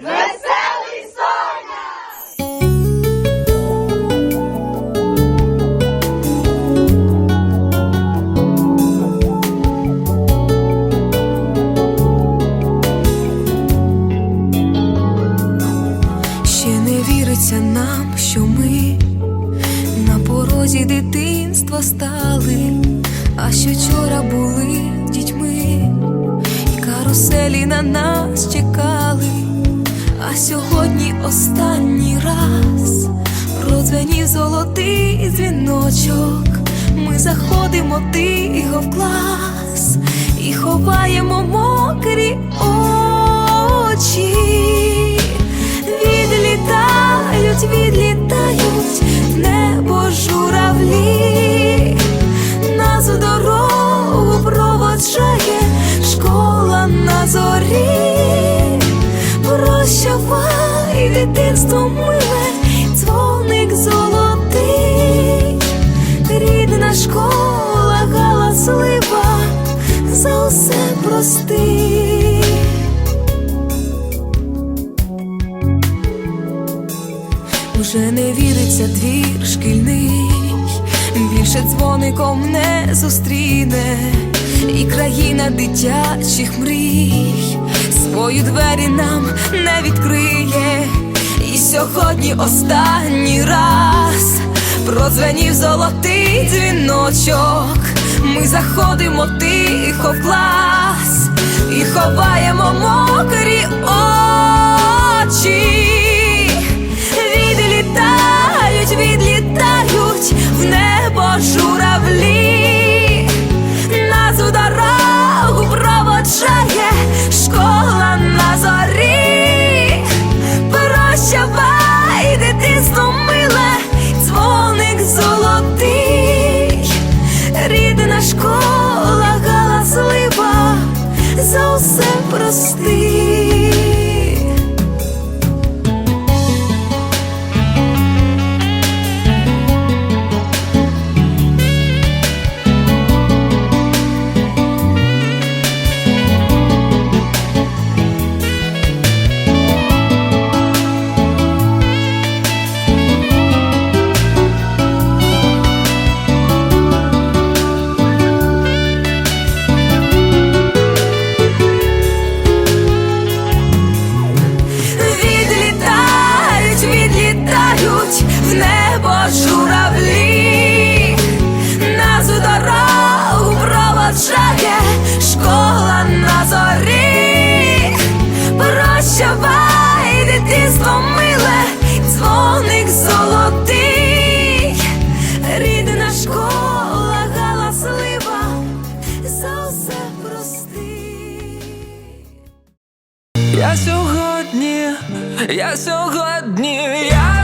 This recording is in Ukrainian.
Веселі Соня! Ще не віриться нам, що ми на порозі дитинства стали, а що вчора були дітьми, і каруселі на нас чекали а сьогодні останній раз продзвенів золотий дзвіночок. Ми заходимо тихо в клас і ховаємо мокрі очі. Відлітають, відлітають в небо журавлі, нас у дорогу проводжає дитинство миле, дзвоник золотий, рідна школа галаслива, за усе прости. Уже не віриться двір шкільний, більше дзвоником не зустріне, і країна дитячих мрій свої двері нам не відкриє. Сьогодні останній раз прозвенів золотий дзвіночок. Ми заходимо тихо в клас і ховаємо мокрі очі. Школа на зорі. Прощавай, дитинство миле, дзвоник золотий, рідна школа галаслива, за усе прости. Я сьогодні, я сьогодні, я